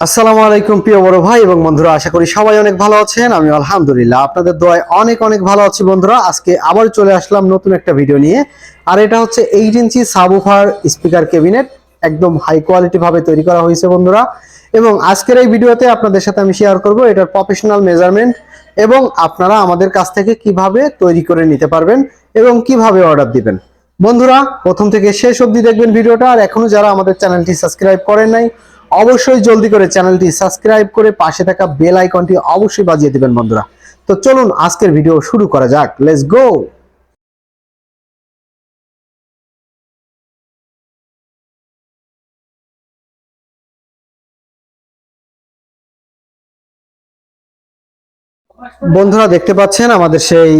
আসসালামু আলাইকুম প্রিয় বড় ভাই এবং বন্ধুরা, আশা করি সবাই অনেক ভালো আছেন। আমি আলহামদুলিল্লাহ, আপনাদের দোয়ায় অনেক অনেক ভালো আছি বন্ধুরা। আজকে আবার চলে আসলাম নতুন একটা ভিডিও নিয়ে। আর এটা হচ্ছে eight inch subwoofer speaker cabinet একদম হাই কোয়ালিটি ভাবে তৈরি করা হয়েছে বন্ধুরা। এবং আজকের এই ভিডিওতে আপনাদের সাথে আমি শেয়ার করব এটার প্রফেশনাল মেজারমেন্ট এবং আপনারা আমাদের কাছ থেকে কীভাবে তৈরি করে নিতে পারবেন এবং কীভাবে অর্ডার দিবেন। বন্ধুরা, প্রথম থেকে শেষ অবধি দেখবেন ভিডিওটা। আর এখনও যারা আমাদের চ্যানেলটি সাবস্ক্রাইব করেন নাই অবশ্যই জলদি করে চ্যানেলটি সাবস্ক্রাইব করে পাশে থাকা বেল আইকনটি অবশ্যই বাজিয়ে দিবেন, বন্ধুরা। তো চলুন, আজকের ভিডিও শুরু করা যাক। লেটস গো বন্ধুরা, দেখতে পাচ্ছেন আমাদের সেই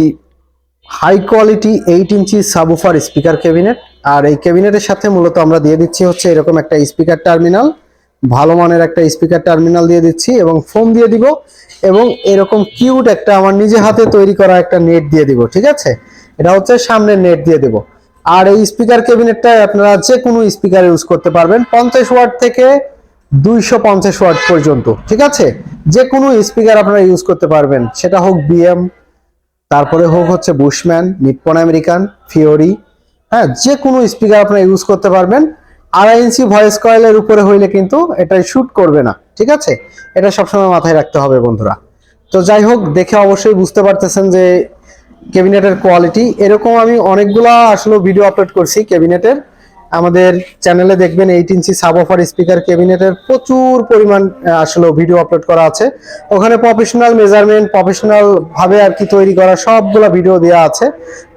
high quality eight inch subwoofer speaker cabinet আর এই ক্যাবিনেটের সাথে মূলত আমরা দিয়ে দিচ্ছি হচ্ছে এরকম একটা স্পিকার টার্মিনাল ভালো মানের একটা স্পিকার টার্মিনাল দিয়ে দিচ্ছি এবং ফোন দিয়ে দিব এবং এরকম কিউট একটা আমার নিজে হাতে তৈরি করা একটা নেট দিয়ে দিব, ঠিক আছে? এটা হচ্ছে সামনের নেট দিয়ে দেব। আর এই স্পিকার ক্যাবিনেটটা আপনারা যে কোনো স্পিকার ইউজ করতে পারবেন পঞ্চাশ ওয়াট থেকে দুইশো পঞ্চাশ ওয়াট পর্যন্ত, ঠিক আছে? যে কোনো স্পিকার আপনারা ইউজ করতে পারবেন। সেটা হোক বিএম তারপরে হোক হচ্ছে বুশম্যান নিপ্পন আমেরিকান ফিওরি হ্যাঁ যে কোনো স্পিকার আপনারা ইউজ করতে পারবেন। আড়াই ইঞ্চি ভয়েস কয়েলের উপরে হইলে কিন্তু এটা শুট করবে না, ঠিক আছে? এটা সবসময় মাথায় রাখতে হবে বন্ধুরা। তো যাই হোক, দেখে অবশ্যই বুঝতে পারতেছেন যে ক্যাবিনেটের কোয়ালিটি এরকম আমি অনেকগুলা আসলে ভিডিও আপলোড করছি ক্যাবিনেটের। আমাদের চ্যানেলে দেখবেন eight inch subwoofer speaker ক্যাবিনেটের প্রচুর পরিমাণ আসলে ভিডিও আপলোড করা আছে। ওখানে প্রফেশনাল মেজারমেন্ট প্রফেশনাল ভাবে আর কি তৈরি করা সবগুলা ভিডিও দেওয়া আছে।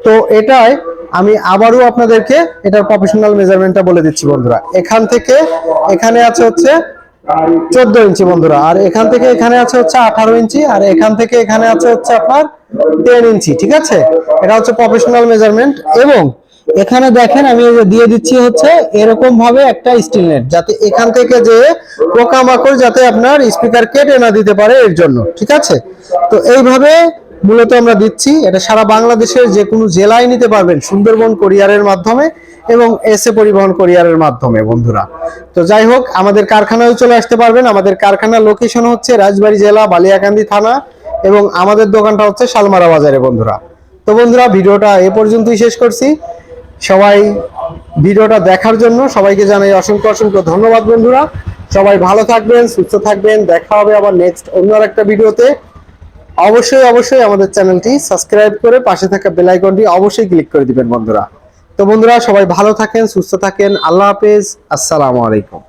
তো এটাই আমি আবারও আপনাদেরকে এটার প্রফেশনাল মেজারমেন্টটা বলে দিচ্ছি বন্ধুরা। এখান থেকে এখানে আছে হচ্ছে চোদ্দ ইঞ্চি বন্ধুরা, আর এখান থেকে এখানে আছে হচ্ছে আঠারো ইঞ্চি, আর এখান থেকে এখানে আছে হচ্ছে আপনার টেন ইঞ্চি, ঠিক আছে? এটা হচ্ছে প্রফেশনাল মেজারমেন্ট এবং এখানে দেখেন আমি দিয়ে দিচ্ছি হচ্ছে এরকম ভাবে একটা স্টিল নেট যাতে এখান থেকে যে পোকামাকড় যাতে আপনার স্পিকার কেটে না দিতে পারে এর জন্য, ঠিক আছে? তো এইভাবে মূলত আমরা দিচ্ছি, এটা সারা বাংলাদেশের যে কোনো জেলায় নিতে পারবেন সুন্দরবন কোরিয়ারের মাধ্যমে এবং এসে পরিবহন কোরিয়ারের মাধ্যমে, বন্ধুরা। তো যাই হোক, আমাদের কারখানায় চলে আসতে পারবেন। আমাদের কারখানার লোকেশন হচ্ছে রাজবাড়ী জেলা, বালিয়াকান্দি থানা এবং আমাদের দোকানটা হচ্ছে শালমারা বাজারে, বন্ধুরা। তো বন্ধুরা, ভিডিওটা এ পর্যন্তই শেষ করছি। সবাই ভিডিওটা দেখার জন্য সবাইকে জানাই অসংখ্য অসংখ্য ধন্যবাদ, বন্ধুরা। সবাই ভালো থাকবেন, সুস্থ থাকবেন। দেখা হবে আবার নেক্সট অন্য একটা ভিডিওতে। অবশ্যই অবশ্যই আমাদের চ্যানেলটি সাবস্ক্রাইব করে পাশে থাকা বেল আইকনটি অবশ্যই ক্লিক করে দিবেন বন্ধুরা। তো বন্ধুরা, সবাই ভালো থাকেন, সুস্থ থাকেন। আল্লাহ হাফেজ। আসসালামু আলাইকুম।